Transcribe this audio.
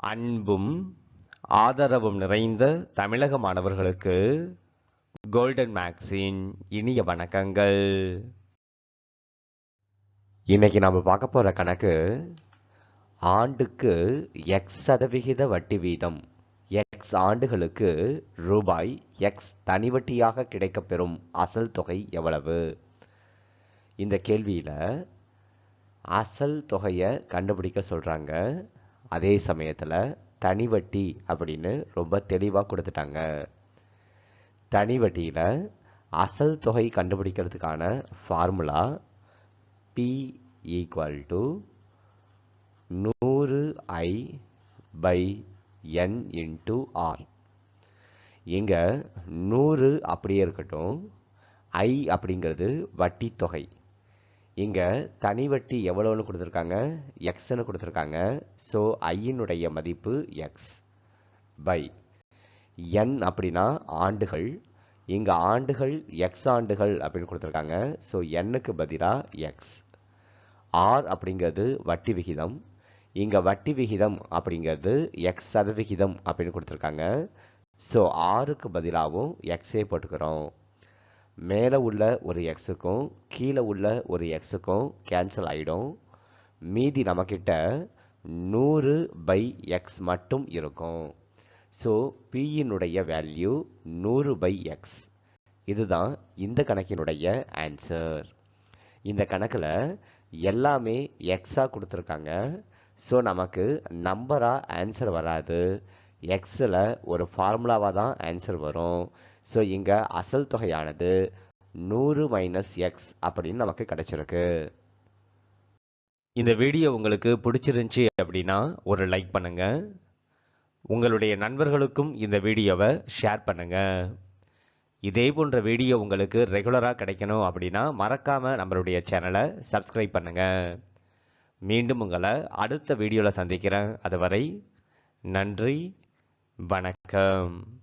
அன்பும் ஆதரவும் நிறைந்த தமிழக மாணவர்களுக்கு கோல்டன் மேக்ஸின் இனிய வணக்கங்கள். இன்னைக்கு நம்ம பார்க்க போற கணக்கு ஆண்டுக்கு எக்ஸ் சதவிகித வட்டி வீதம். எக்ஸ் ஆண்டுகளுக்கு ரூபாய் எக்ஸ் தனி வட்டியாக கிடைக்கப்பெறும் அசல் தொகை எவ்வளவு? இந்த கேள்வியில அசல் தொகையை கண்டுபிடிக்க சொல்றாங்க. அதே சமயத்தில் தனி வட்டி அப்படின்னு ரொம்ப தெளிவாக கொடுத்துட்டாங்க. தனி வட்டியில் அசல் தொகை கண்டுபிடிக்கிறதுக்கான ஃபார்முலா பி ஈக்குவல் டு நூறு I by N into R இங்கே நூறு அப்படியே இருக்கட்டும். ஐ அப்படிங்கிறது வட்டி தொகை இங்கே தனி வட்டி எவ்வளோன்னு கொடுத்துருக்காங்க? எக்ஸ்ன்னு கொடுத்துருக்காங்க. ஸோ ஐயினுடைய மதிப்பு எக்ஸ் பை என் அப்படின்னா ஆண்டுகள். இங்கே ஆண்டுகள் எக்ஸ் ஆண்டுகள் அப்படின்னு கொடுத்துருக்காங்க. ஸோ எண்ணுக்கு பதிலாக எக்ஸ் ஆர் அப்படிங்கிறது வட்டி விகிதம். இங்கே வட்டி விகிதம் அப்படிங்கிறது எக்ஸ் சதவிகிதம் அப்படின்னு கொடுத்துருக்காங்க. ஸோ ஆறுக்கு பதிலாகவும் எக்ஸே போட்டுக்கிறோம். மேலே உள்ள ஒரு எக்ஸுக்கும் கீழே உள்ள ஒரு எக்ஸுக்கும் கேன்சல் ஆகிடும் மீதி நம்மக்கிட்ட நூறு பை எக்ஸ் மட்டும் இருக்கும். ஸோ பியினுடைய வேல்யூ நூறு பை எக்ஸ் இதுதான் இந்த கணக்கினுடைய ஆன்சர் இந்த கணக்கில் எல்லாமே எக்ஸாக கொடுத்துருக்காங்க. ஸோ நமக்கு நம்பராக ஆன்சர் வராது. எக்ஸில் ஒரு ஃபார்முலாவாக தான் ஆன்சர் வரும். ஸோ இங்கே அசல் தொகையானது நூறு மைனஸ் எக்ஸ் அப்படின்னு நமக்கு கிடைச்சிருக்கு. இந்த வீடியோ உங்களுக்கு பிடிச்சிருந்துச்சி அப்படின்னா ஒரு லைக் பண்ணுங்கள் உங்களுடைய நண்பர்களுக்கும் இந்த வீடியோவை ஷேர் பண்ணுங்கள் இதே போன்ற வீடியோ உங்களுக்கு ரெகுலராக கிடைக்கணும் அப்படின்னா மறக்காமல் நம்மளுடைய சேனலை சப்ஸ்கிரைப் பண்ணுங்கள் மீண்டும் உங்களை அடுத்த வீடியோவில் சந்திக்கிறேன். அதுவரை நன்றி. வணக்கம்.